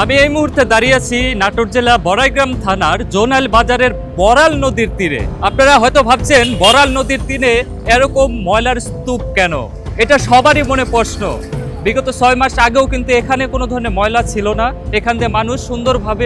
আমি এই মুহূর্তে দাঁড়িয়ে আছি নাটোর জেলা বড়াইগ্রাম থানার জোনাল বাজারের বরাল নদীর তীরে। আপনারা হয়তো ভাবছেন বরাল নদীর তীরে এরকম ময়লার স্তূপ কেন? এটা সবারই মনে প্রশ্ন। বিগত ছয় মাস আগেও কিন্তু এখানে কোনো ধরনের ময়লা ছিল না। এখান দিয়ে মানুষ সুন্দরভাবে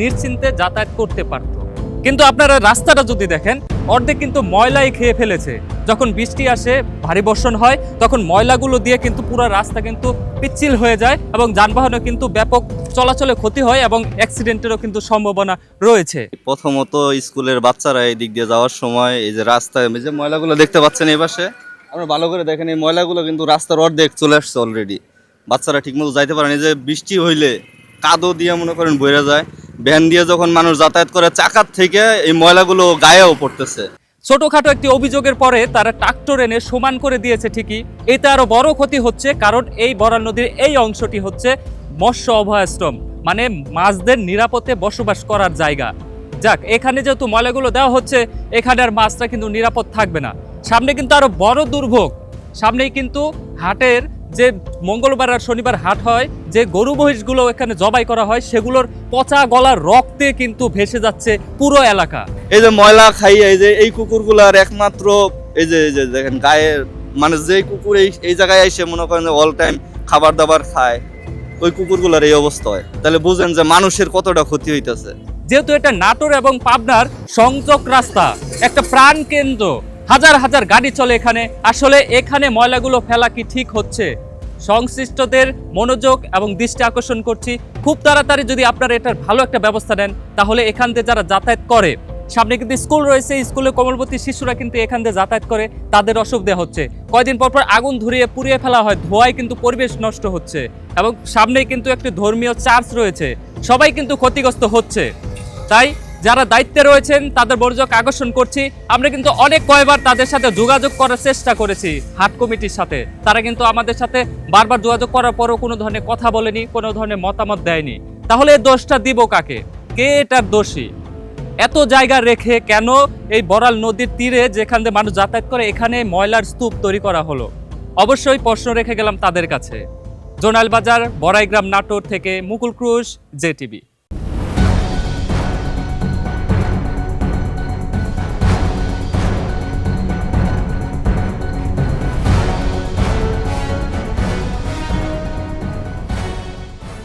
নিশ্চিন্তে যাতায়াত করতে পারত। কিন্তু আপনারা রাস্তাটা যদি দেখেন, অর্ধেক কিন্তু ময়লাই খেয়ে ফেলেছে। যখন বৃষ্টি আসে, ভারী বর্ষণ হয়, তখন ময়লাগুলো দিয়ে কিন্তু পুরো রাস্তা কিন্তু পিচ্ছিল হয়ে যায় এবং যানবাহনে কিন্তু ব্যাপক চলাচলে ক্ষতি হয় এবং অ্যাক্সিডেন্টেরও কিন্তু সম্ভাবনা রয়েছে। প্রথমত স্কুলের বাচ্চারা এই দিক দিয়ে যাওয়ার সময় এই যে রাস্তায় যে ময়লাগুলো দেখতে পাচ্ছেন এই পাশে, আমরা ভালো করে দেখেন এই ময়লাগুলো কিন্তু রাস্তার অর্ধেক চলে আসছে অলরেডি বাচ্চারা ঠিকমতো যাইতে পারে না। এই যে বৃষ্টি হইলে কাদো দিয়ে মনে করেন বইরা যায়। ভ্যান দিয়ে যখন মানুষ যাতায়াত করে, চাকার থেকে এই ময়লাগুলো গায়েও পড়তেছে। ছোটখাটো একটি অভিযোগের পরে তারা ট্রাক্টর এনে সমান করে দিয়েছে ঠিকই। এতে আরও বড় ক্ষতি হচ্ছে কারণ এই বরাল নদীর এই অংশটি হচ্ছে মৎস্য অভয়াশ্রম মানে মাছদের নিরাপদে বসবাস করার জায়গা। যাক, এখানে যেহেতু ময়লাগুলো দেওয়া হচ্ছে, এখানে আর মাছটা কিন্তু নিরাপদ থাকবে না। সামনে কিন্তু আরও বড় দুর্ভোগ। সামনেই কিন্তু হাটের যে মঙ্গলবার আর শনিবার হাট হয় যে গরু মহিষগুলো এখানে জবাই করা হয় সেগুলোর পচা গলার রক্তে কিন্তু ভেসে যাচ্ছে পুরো এলাকা। এই যে ময়লা খাইয়ে এই যে এই কুকুরগুলার একমাত্র এই যে এই যে দেখেন গায়ে মানে যে কুকুর এই এই জায়গায় এসে মনে করেন অল টাইম খাবার দাবার খায় ওই কুকুরগুলার এই অবস্থা হয়। তাহলে বুঝেন যে মানুষের কতটা ক্ষতি হইতেছে। যেহেতু এটা নাটোর এবং পাবনার সংযোগ রাস্তা একটা প্রাণ কেন্দ্র হাজার হাজার গাড়ি চলে এখানে। আসলে এখানে ময়লাগুলো ফেলা কি ঠিক হচ্ছে? সংশ্লিষ্টদের মনোযোগ এবং দৃষ্টি আকর্ষণ করছি। খুব তাড়াতাড়ি যদি আপনারা এটার ভালো একটা ব্যবস্থা নেন, তাহলে এখান দিয়ে যারা যাতায়াত করে, সামনে কিন্তু স্কুল রয়েছে, স্কুলে কমলবতী শিশুরা কিন্তু এখান দিয়ে যাতায়াত করে, তাদের অসুবিধা হচ্ছে। কয়দিন পর পর আগুন ধরিয়ে পুড়িয়ে ফেলা হয়, ধোঁয়ায় কিন্তু পরিবেশ নষ্ট হচ্ছে এবং সামনেই কিন্তু একটি ধর্মীয় চার্চ রয়েছে। সবাই কিন্তু ক্ষতিগ্রস্ত হচ্ছে। তাই যারা দায়িত্বে রয়েছেন, তাদের মনোযোগ আকর্ষণ করছি। আমরা কিন্তু অনেক কয়বার তাদের সাথে যোগাযোগ করার চেষ্টা করেছি হাট কমিটির সাথে। তারা কিন্তু আমাদের সাথে বারবার যোগাযোগ করার পরও কোনো ধরনের কথা বলেনি, কোনো ধরনের মতামত দেয়নি। তাহলে দোষটা দিব কাকে? কে এটার দোষী? এত জায়গা রেখে কেন এই বড়াল নদীর তীরে যেখান দিয়ে মানুষ যাতায়াত করে, এখানে ময়লার স্তূপ তৈরি করা হলো? অবশ্যই প্রশ্ন রেখে গেলাম তাদের কাছে। জোনাল বাজার, বড়াইগ্রাম নাটোর থেকে মুকুল ক্রুশ, জেটিভি।